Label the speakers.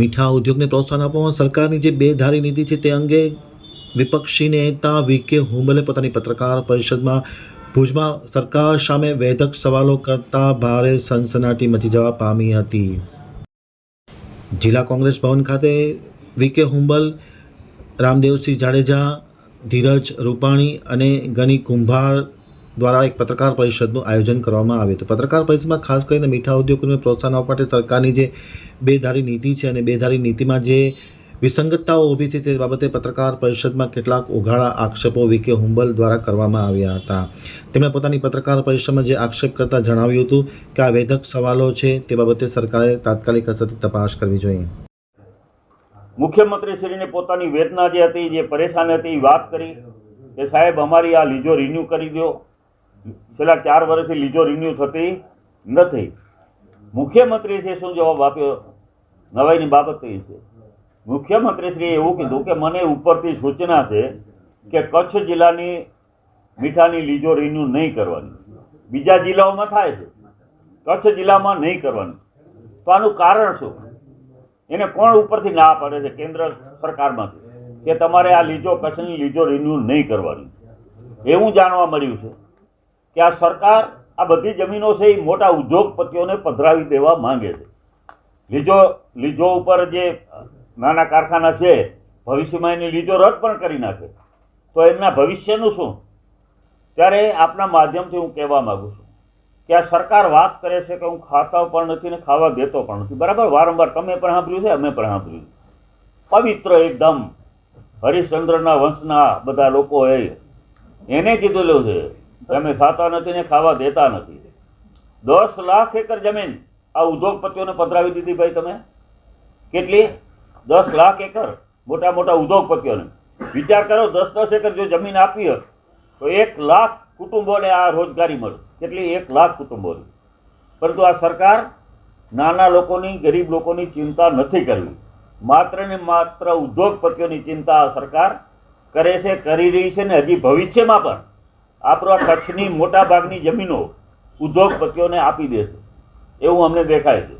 Speaker 1: મીઠા ઉદ્યોગને પ્રોત્સાહન આપવામાં સરકારની જે બેધારી નીતિ છે તે અંગે વિપક્ષી નેતા વી કે હુંબલે પોતાની પત્રકાર પરિષદમાં ભુજમાં સરકાર સામે વેધક સવાલો કરતા ભારે સનસનાટી મચી જવા પામી હતી. જિલ્લા કોંગ્રેસ ભવન ખાતે વી કે હુંબલ, રામદેવસિંહ જાડેજા, ધીરજ રૂપાણી અને ગની કુંભાર દ્વારા એક પત્રકાર પરિષદનું આયોજન કરવામાં આવ્યું હતું. પત્રકાર પરિષદમાં ખાસ કરીને મીઠા ઉદ્યોગોને પ્રોત્સાહન આપવા માટે સરકારની જે બેધારી નીતિ છે અને બેધારી નીતિમાં જે વિસંગતતાઓ ઊભી છે તે બાબતે પત્રકાર પરિષદમાં કેટલાક ઉઘાડા આક્ષેપો વીકે હુંબલ દ્વારા કરવામાં આવ્યા હતા. તેમણે પોતાની પત્રકાર પરિષદમાં જે આક્ષેપ કરતાં જણાવ્યું હતું કે આ વેધક સવાલો છે તે બાબતે સરકારે તાત્કાલિક અસરથી તપાસ કરવી જોઈએ.
Speaker 2: મુખ્યમંત્રીશ્રીને પોતાની વેદના જે હતી, જે પરેશાની હતી વાત કરી કે સાહેબ અમારી આ લીજો રિન્યૂ કરી દો છેલ્લા ચાર વર્ષથી લીજો રિન્યૂ થતી નથી. મુખ્યમંત્રીશ્રીએ શું જવાબ આપ્યો? નવાઈની બાબત એ છે? મુખ્યમંત્રીશ્રીએ એવું કીધું કે મને ઉપરથી સૂચના છે કે કચ્છ જિલ્લાની મીઠાની લીજો રિન્યૂ નહીં કરવાની. બીજા જિલ્લાઓમાં થાય છે. કચ્છ જિલ્લામાં નહીં કરવાની. તો આનું કારણ શું? એને કોણ ઉપરથી ના પાડે છે? કેન્દ્ર સરકારમાંથી. કે તમારે આ લીજો, કચ્છની લીજો રિન્યૂ નહીં કરવાની. એવું જાણવા મળ્યું છે. કે આ સરકાર આ બધી જમીનો છે એ મોટા ઉદ્યોગપતિઓને પધરાવી દેવા માંગે છે. લીજો લીજો ઉપર જે નાના કારખાના છે, ભવિષ્યમાં એની લીજો રદ પણ કરી નાખે. તો એમના ભવિષ્યનું શું? ત્યારે આપના માધ્યમથી હું કહેવા માગું છું કે આ સરકાર વાત કરે છે કે હું ખાતા પણ નથી ને ખાવા દેતો પણ નથી. બરાબર? વારંવાર તમે પણ સાંભળ્યું છે, અમે પણ સાંભળ્યું પવિત્ર એકદમ હરિશ્ચંદ્રના વંશના બધા લોકો એ એને કીધેલું છે અમે ખાતા નથી ને ખાવા દેતા નથી. દસ લાખ એકર જમીન આ ઉદ્યોગપતિઓને પધરાવી દીધી ભાઈ તમે? કેટલી? દસ લાખ એકર મોટા મોટા ઉદ્યોગપતિઓને. વિચાર કરો, દસ દસ એકર જો જમીન આપી તો એક લાખ કુટુંબોને આ રોજગારી મળે. કેટલી? એક લાખ કુટુંબોની. પરંતુ આ સરકાર નાના લોકોની, ગરીબ લોકોની ચિંતા નથી કરવી. માત્ર ને માત્ર ઉદ્યોગપતિઓની ચિંતા આ સરકાર કરે છે, કરી રહી છે ને હજી ભવિષ્યમાં પણ. આપણો કચ્છની મોટા ભાગની જમીનો ઉદ્યોગપતિઓને આપી દેશે. એવું અમને દેખાય છે.